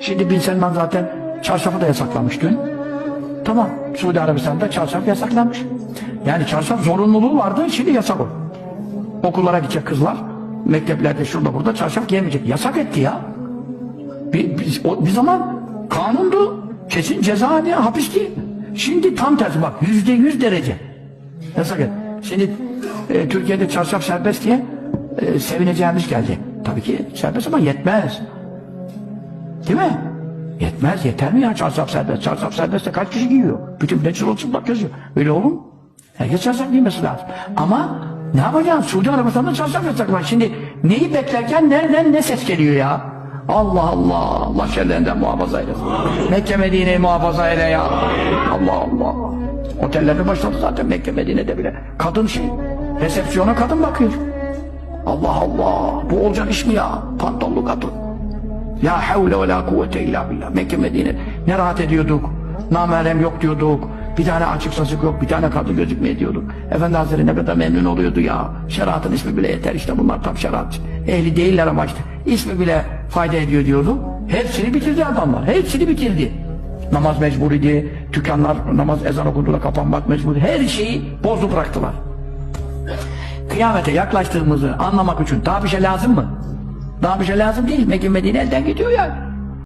Şimdi Bin Selman zaten çarşafı da yasaklamış dün. Tamam. Suudi Arabistan'da çarşaf yasaklanmış. Yani çarşaf zorunluluğu vardı, şimdi yasak o. Okullara gidecek kızlar, mekteplerde şurada burada çarşaf giyemeyecek. Yasak etti ya. Bir, bir, o, bir zaman kanundu. Kesin ceza diye hapis değil. Şimdi tam tersi bak yüzde yüz derece. Yasak et. Şimdi e, Türkiye'de çarşaf serbest diye e, sevineceğimiz geldi. Tabii ki serbest ama yetmez. Değil mi? Yetmez, yeter mi ya çarşaf serbest? Çarşaf serbest de kaç kişi giyiyor? Bütün ne çırılçıplak geziyor. Öyle olur mu? Herkes çarşaf giymesi lazım. Ama ne yapacaksın? Suudi Arabistan'da çarşaf yasak var. Şimdi neyi beklerken nereden ne ses geliyor ya? Allah Allah, Allah şerlerinden muhafaza eylesin. Mekke Medine'yi muhafaza eyle ya. Allah Allah. Otellerde başladı zaten Mekke Medine'de bile. Kadın şey, resepsiyona kadın bakıyor. Allah Allah, bu olacak iş mi ya? Pantollu kadın. La havle ve la kuvvete illa billah. Mekke Medine. Ne rahat ediyorduk. Namerem yok diyorduk. Bir tane açık saçık yok. Bir tane kadın gözükmeye diyorduk. Efendi Hazretleri ne kadar memnun oluyordu ya. Şeriatın ismi bile yeter işte bunlar tam şeriat. Ehli değiller ama işte. ismi bile fayda ediyor diyordu. Hepsini bitirdi adamlar. Hepsini bitirdi. Namaz mecburiydi. Dükkanlar namaz ezan okunduğunda kapanmak mecburiydi. Her şeyi bozdu bıraktılar. Kıyamete yaklaştığımızı anlamak için daha bir şey lazım mı? Daha bir şey lazım değil. Mekke Medine elden gidiyor ya.